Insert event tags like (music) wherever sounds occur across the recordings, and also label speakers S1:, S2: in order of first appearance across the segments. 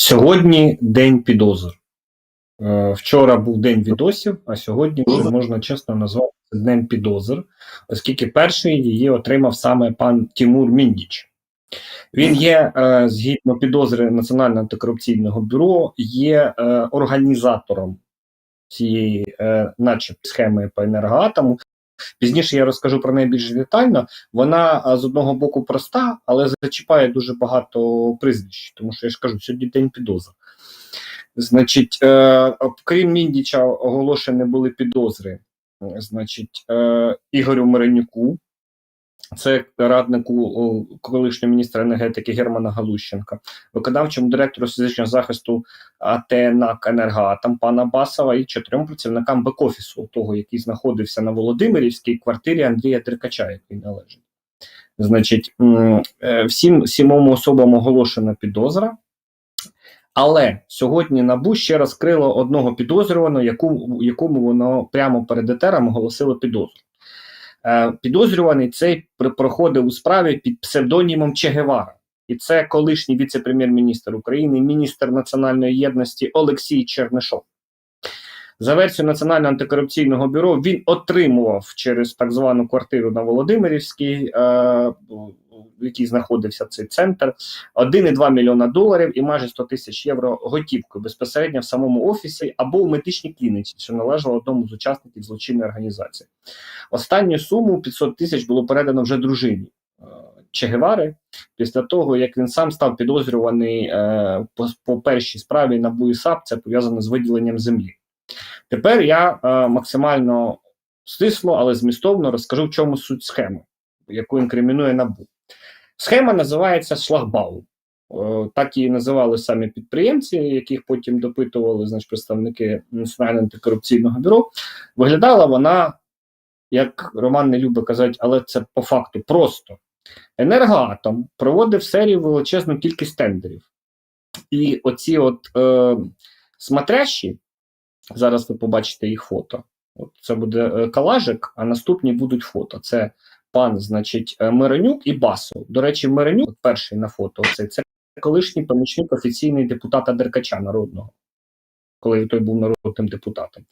S1: Сьогодні день підозр. Е, Вчора був день відосів, а сьогодні вже можна чесно назвати днем підозр, оскільки перший її отримав саме пан Тимур Міндіч. Він є, е, згідно підозри Національного антикорупційного бюро, є е, організатором цієї, начебто, схеми по енергоатому. Пізніше я розкажу про неї більш детально. Вона з одного боку проста, але зачіпає дуже багато прізвищ, тому що я ж кажу, сьогодні день підозр. Значить, е, крім Міндіча, оголошені були підозри. Значить, е, Ігорю Миронюку, це раднику колишнього міністра енергетики Германа Галущенка, виконавчому директору фізичного захисту АТ НАК «Енергоатом» пана Басова і чотирьом працівникам бек-офісу, того, який знаходився на Володимирівській квартирі Андрія Деркача, який належить. Значить, е, всім сімом особам оголошена підозра. Але сьогодні НАБУ ще розкрило одного підозрюваного, яку, якому воно прямо перед етером оголосило підозру. Е, підозрюваний цей проходив у справі під псевдонімом Че Гевара. І це колишній віце-прем'єр-міністр України, міністр національної єдності Олексій Чернишов. За версією Національного антикорупційного бюро він отримував через так звану квартиру на Володимирівській, е, в якій знаходився цей центр, 1,2 мільйона доларів і майже 100 тисяч євро готівкою безпосередньо в самому офісі або в медичній клініці, що належала одному з учасників злочинної організації. Останню суму 500 тисяч було передано вже дружині е, Че Гевари після того, як він сам став підозрюваний е, по, по першій справі на БУІСАП, це пов'язано з виділенням землі. Тепер я е, максимально стисло, але змістовно розкажу, в чому суть схеми, яку інкримінує НАБУ. Схема називається шлагбаум. Е, Так її називали самі підприємці, яких потім допитували значить, представники Національного антикорупційного бюро. Виглядала вона, як Роман не любить казати, але це по факту просто. Енергоатом проводив серію величезну кількість тендерів. І оці от е, смотрящі, зараз ви побачите їх фото. От це буде е, калажик, а наступні будуть фото. Це пан, значить, е, Миронюк і Басов. До речі, Миронюк, перший на фото, це, це колишній помічник офіційний депутата Деркача народного, коли той був народним депутатом.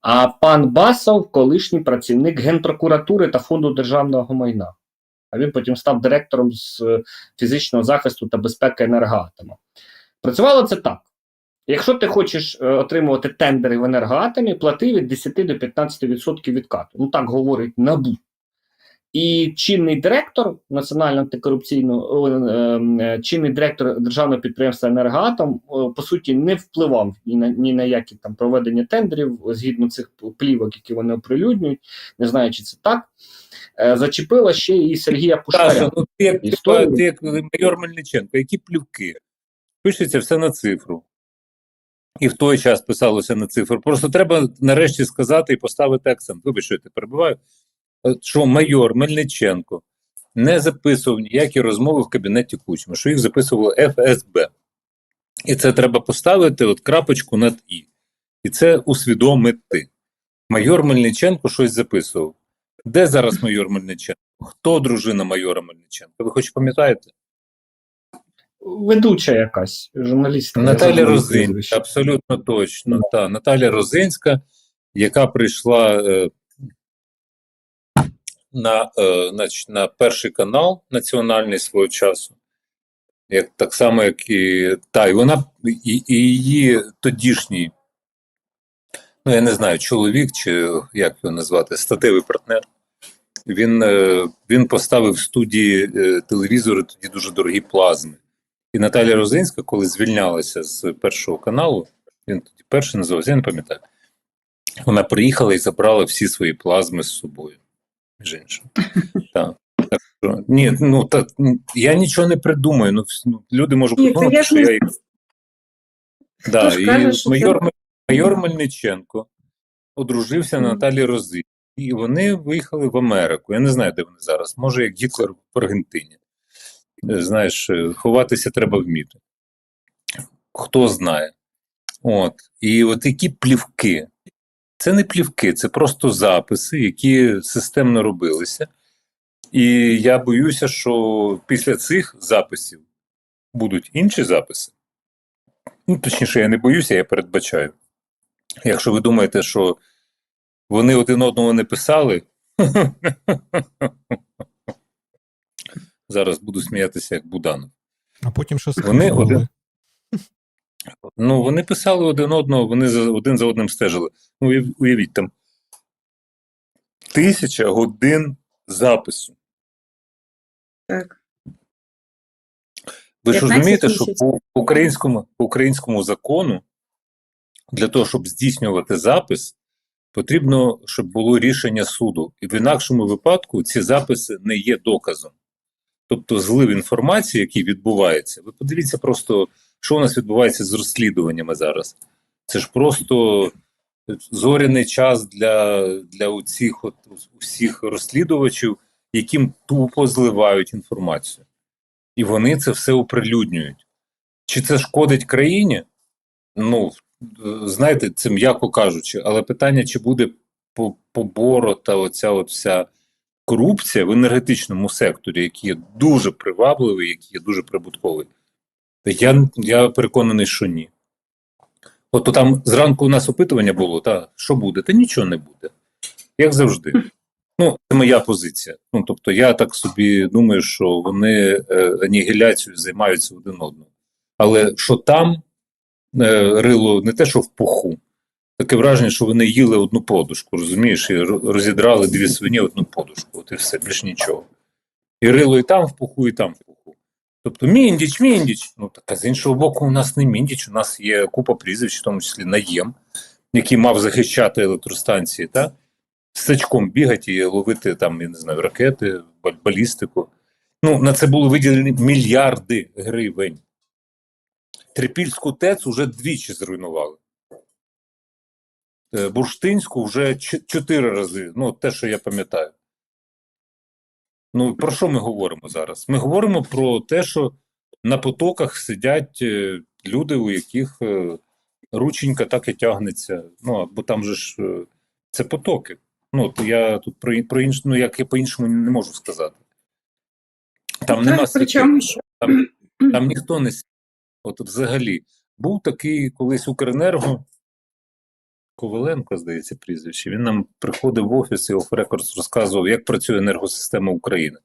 S1: А пан Басов колишній працівник Генпрокуратури та фонду державного майна. А він потім став директором з е, фізичного захисту та безпеки енергоатома. Працювало це так. Якщо ти хочеш е, отримувати тендери в енергоатомі, плати від 10 до 15% відкату. Ну так говорить НАБУ. І чинний директор Національного антикорупційного е, е, чинний директор державного підприємства Енергоатом по суті не впливав ні на ні на які там проведення тендерів згідно цих плівок, які вони оприлюднюють, не знаю, чи це так. Е, Зачепила ще і Сергія Пушкаря.
S2: Ну ти як, ти як майор Мельниченко, які плівки? Пишеться все на цифру. І в той час писалося на цифру. Просто треба нарешті сказати і поставити акцент. Вибач, що Що майор Мельниченко не записував ніякі розмови в кабінеті Кучми, що їх записувало ФСБ. І це треба поставити от крапочку над І. І це усвідомити. Майор Мельниченко щось записував. Де зараз майор Мельниченко? Хто дружина майора Мельниченка? Ви хоч пам'ятаєте?
S1: Ведуча якась журналістка.
S2: Наталя Розинська, абсолютно точно. Та, Наталя Розинська, яка прийшла е, на, е, значить, на перший канал національний свого часу. Як, так само, як і та, і вона і, і її тодішній, ну я не знаю, чоловік чи як його назвати, статевий партнер. Він, е, він поставив в студії е, телевізори тоді дуже дорогі плазми. І Наталя Розинська, коли звільнялася з першого каналу, він тоді перший називався, я не пам'ятаю. Вона приїхала і забрала всі свої плазми з собою. Між іншим. (laughs) Так. Так що, ні, ну так я нічого не придумаю. Ну, ну люди можуть
S3: Ні,
S2: подумати,
S3: я
S2: що
S3: не
S2: я їх. Да, і
S3: каже, що
S2: майор,
S3: це-
S2: майор Мельниченко одружився на Наталі Рози, і вони виїхали в Америку. Я не знаю, де вони зараз. Може, як Гітлер в Аргентині. Е, Знаєш, е, ховатися треба вміти. Хто знає. От. І от які плівки. Це не плівки, це просто записи, які системно робилися. І я боюся, що після цих записів будуть інші записи, Ну, точніше, я не боюся, я передбачаю. Якщо ви думаєте, що вони один одного не писали, (laughs) зараз буду сміятися як Буданов.
S3: А потім що
S2: Вони один- Ну, вони писали один одного, вони за, один за одним стежили. Ну, уявіть, там тисяча годин запису.
S4: Так.
S2: Ви ж розумієте, що по по українському, по українському закону для того, щоб здійснювати запис, потрібно, щоб було рішення суду. І в інакшому випадку ці записи не є доказом. Тобто злив інформації, який відбувається, ви подивіться просто, що у нас відбувається з розслідуваннями зараз. Це ж просто зоряний час для, для оцих от, усіх розслідувачів, яким тупо зливають інформацію. І вони це все оприлюднюють. Чи це шкодить країні? Ну, знаєте, це м'яко кажучи, але питання, чи буде по- поборота оця от вся корупція в енергетичному секторі, який є дуже привабливий, який є дуже прибутковий. Я, я переконаний, що ні. От то там зранку у нас опитування було, та що буде? Та нічого не буде. Як завжди. Ну, це моя позиція. Ну, тобто, я так собі думаю, що вони е, анігіляцією займаються один одного. Але що там е, рило не те, що в пуху, таке враження, що вони їли одну подушку, розумієш, і розідрали дві свині одну подушку, от і все, більш нічого. І рило і там в пуху, і там в пуху. Тобто міндіч, міндіч. Ну так а з іншого боку, у нас не міндіч, у нас є купа прізвищ, в тому числі наєм, який мав захищати електростанції, та? з сачком бігати і ловити там, я не знаю, ракети, балістику. Ну, на це було виділені мільярди гривень. Трипільську ТЕЦ уже двічі зруйнували. Е, Бурштинську вже чотири рази. Ну, те, що я пам'ятаю. Ну, про що ми говоримо зараз? Ми говоримо про те, що на потоках сидять е, люди, у яких е, рученька так і тягнеться. Ну, бо там же ж е, це потоки. Ну, от я тут про, про інш, ну, як я по-іншому не можу сказати. Там нема
S4: так,
S2: святих.
S4: причому що
S2: Там, там ніхто не с- От взагалі. Був такий колись Укренерго, Коваленко, здається, прізвище. Він нам приходив в офіс і оф рекордс розказував, як працює енергосистема України.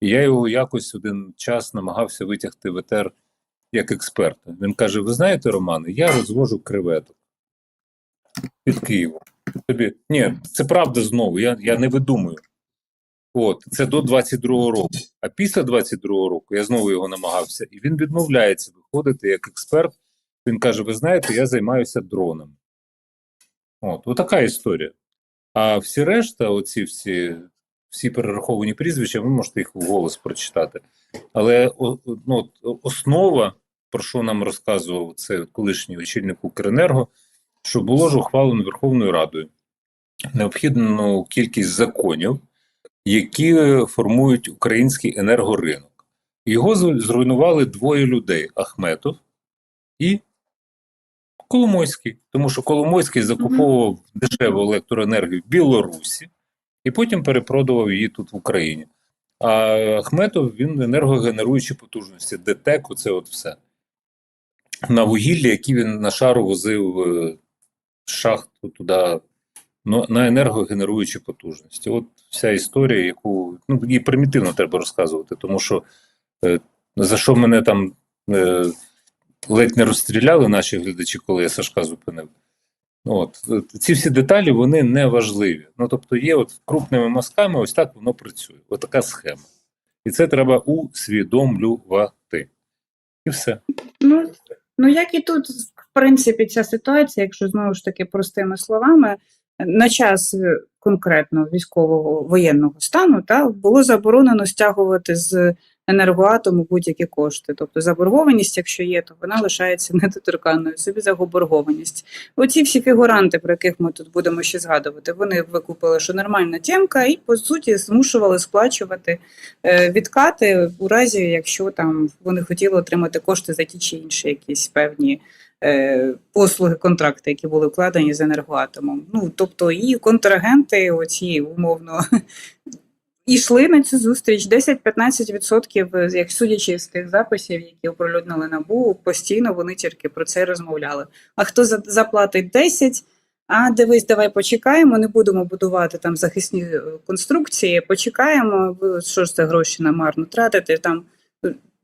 S2: І я його якось один час намагався витягти в етер як експерта. Він каже: Ви знаєте, Романе, я розвожу креветок під Києвом. Тобі ні, це правда знову. Я, я не видумую. От, це до 22-го року. А після 22-го року я знову його намагався, і він відмовляється виходити як експерт. Він каже: Ви знаєте, я займаюся дронами. От, отака історія. А всі решта, оці всі, всі перераховані прізвища, ви можете їх вголос прочитати. Але ну, основа, про що нам розказував це колишній очільник Укренерго, що було ж ухвалено Верховною Радою необхідну кількість законів, які формують український енергоринок. Його зруйнували двоє людей: Ахметов і Коломойський. Тому що Коломойський закуповував дешеву електроенергію в Білорусі і потім перепродавав її тут в Україні. А Ахметов він енергогенеруючі потужності, ДТЕК, це от все. На вугіллі, які він на шару возив е, шахту туди ну, на енергогенеруючі потужності. От вся історія, яку ну, її примітивно треба розказувати, тому що е, за що мене там е, ледь не розстріляли наші глядачі, коли я Сашка зупинив. От е, ці всі деталі вони не важливі. Ну тобто, є от крупними мазками, ось так воно працює. Ось така схема. І це треба усвідомлювати. І все.
S4: Ну, ну як і тут, в принципі, ця ситуація, якщо знову ж таки простими словами, на час е, конкретно військового воєнного стану та, було заборонено стягувати з енергоатому будь-які кошти. Тобто заборгованість, якщо є, то вона лишається (laughs) недоторканною. Собі заборгованість. Оці всі фігуранти, про яких ми тут будемо ще згадувати, вони викупили, що нормальна тємка, і по суті змушували сплачувати е, відкати у разі, якщо там вони хотіли отримати кошти за ті чи інші якісь певні е, послуги, контракти, які були вкладені з енергоатомом. Ну тобто і контрагенти, оці умовно. (laughs) йшли на цю зустріч 10-15%, як судячи з тих записів, які оприлюднили НАБУ, постійно вони тільки про це розмовляли. А хто за- заплатить 10, а дивись, давай почекаємо, не будемо будувати там захисні е, конструкції, почекаємо, що ж це гроші намарно тратити там.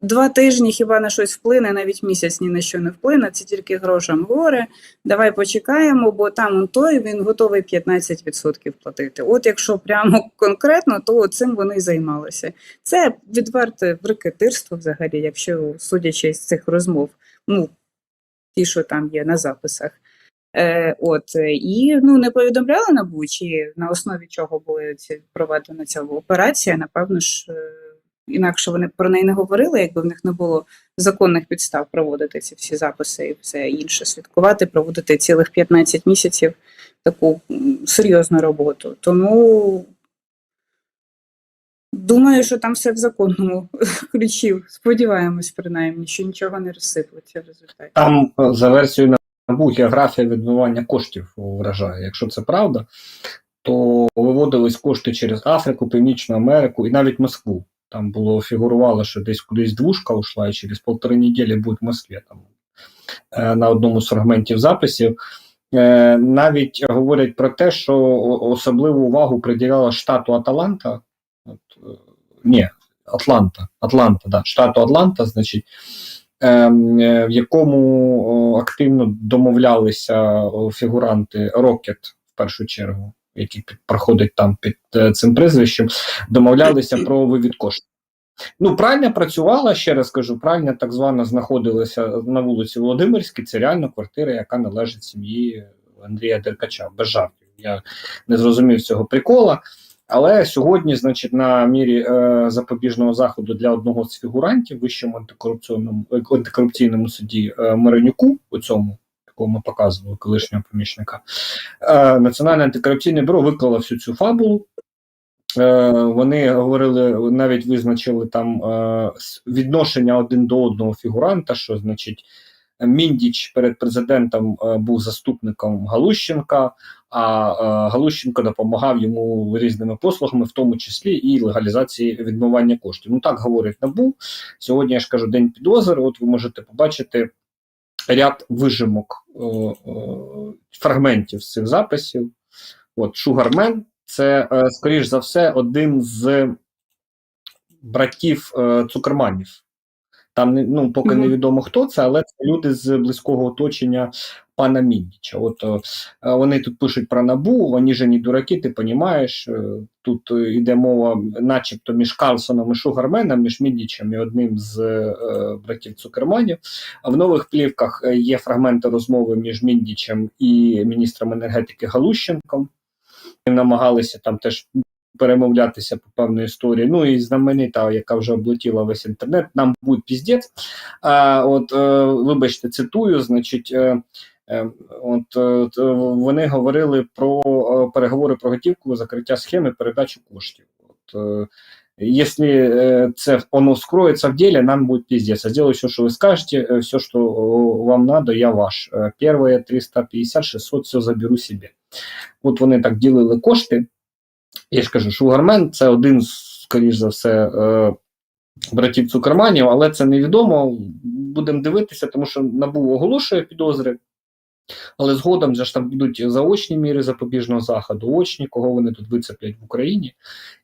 S4: Два тижні хіба на щось вплине, навіть місяць ні на що не вплине, це тільки грошам горе. Давай почекаємо, бо там он той він готовий 15% платити. От якщо прямо (laughs) конкретно, то цим вони й займалися. Це відверте рекетирство взагалі, якщо судячи з цих розмов, ну ті, що там є на записах. Е, от е, і ну не повідомляли НАБУ, чи на основі чого була проведена ця операція. Напевно ж, е, інакше вони про неї не говорили, якби в них не було законних підстав проводити ці всі записи і все інше, слідкувати, проводити цілих 15 місяців таку серйозну роботу. Тому думаю, що там все в законному (laughs) ключі. Сподіваємось, принаймні, що нічого не розсиплеться в результаті.
S1: Там е, за версією НАБУ географія відмивання коштів вражає. Якщо це правда, то виводились кошти через Африку, Північну Америку і навіть Москву. Там було фігурувало, що десь кудись двушка ушла, і через полтори неділі буде в Москві. Там е, на одному з фрагментів записів. Е, навіть говорять про те, що особливу увагу приділяла штату Аталанта. От, е, ні, Атланта, Атланта, да, штату Атланта, значить, ем, в якому активно домовлялися фігуранти Рокет в першу чергу, які під, проходять там під е, цим прізвищем, домовлялися про вивід коштів. Ну, пральня працювала, ще раз кажу, пральня так звана знаходилася на вулиці Володимирській. Це реально квартира, яка належить сім'ї Андрія Деркача. Без жартів. Я не зрозумів цього прикола. Але сьогодні, значить, на мірі е, запобіжного заходу для одного з фігурантів вищому антикорупційному антикорупційному суді е, Миронюку, у цьому якого ми показували колишнього помічника, е, Національне антикорупційне бюро виклало всю цю фабулу. Е, вони говорили, навіть визначили там е, відношення один до одного фігуранта, що значить. Міндіч перед президентом е, був заступником Галущенка, а е, Галущенко допомагав йому різними послугами, в тому числі і легалізації відмивання коштів. Ну так говорить НАБУ. Сьогодні я ж кажу день підозр. От ви можете побачити ряд вижимок е, е, фрагментів з цих записів. От Шугармен це, е, скоріш за все, один з братів цукерманів. Там ну, поки
S4: Мгм.
S1: невідомо хто це, але це люди з близького оточення пана Міндіча. От е, е, вони тут пишуть про набу, вони же не дураки, ти розумієш. Тут е, йде мова, начебто, між Карлсоном і Шугарменом, між Міндічем і одним з е, братів Цукерманів. В нових плівках є фрагменти розмови між Міндічем і міністром енергетики Галущенком. Намагалися там теж перемовлятися по певної історії. Ну і знаменита, яка вже облетіла весь інтернет, нам буде піздець. А, от, е, вибачте, цитую, значить. Е, От е, т- вони говорили про е, переговори про готівку, закриття схеми, передачу коштів. От, е, Если э, це оно вскроется в деле, нам будет пиздец. Я сделаю все, что вы скажете, э, все, что э, вам надо, я ваш. Э, Первые 350-600 все заберу себе. От вони так ділили кошти. Я ж кажу, Шугармен це один з, скоріш за все, е, братів Цукерманів, але це невідомо. Будемо дивитися, тому що НАБУ оголошує підозри. Але згодом же ж там будуть заочні міри запобіжного заходу, очні, кого вони тут вицеплять в Україні,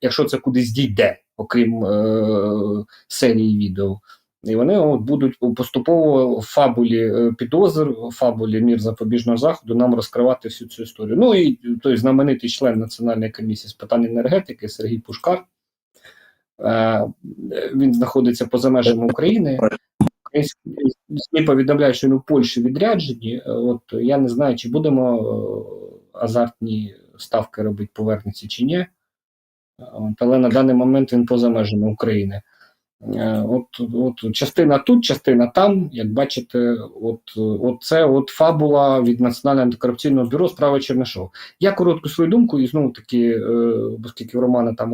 S1: якщо це кудись дійде, окрім е- серії відео. І вони от будуть поступово в фабулі е, підозр, фабулі мір запобіжного заходу нам розкривати всю цю історію. Ну і той знаменитий член Національної комісії з питань енергетики Сергій Пушкар. Е, він знаходиться поза межами України. Українські СМІ повідомляють, що він у Польщі відряджені. Е, От я не знаю, чи будемо е, азартні ставки робити повернеться чи ні. Е, але на даний момент він поза межами України. Е, От, от частина тут, частина там. Як бачите, от, от це от фабула від Національного антикорупційного бюро справи Чернишов. Я коротку свою думку, і знову таки, е, оскільки в Романа там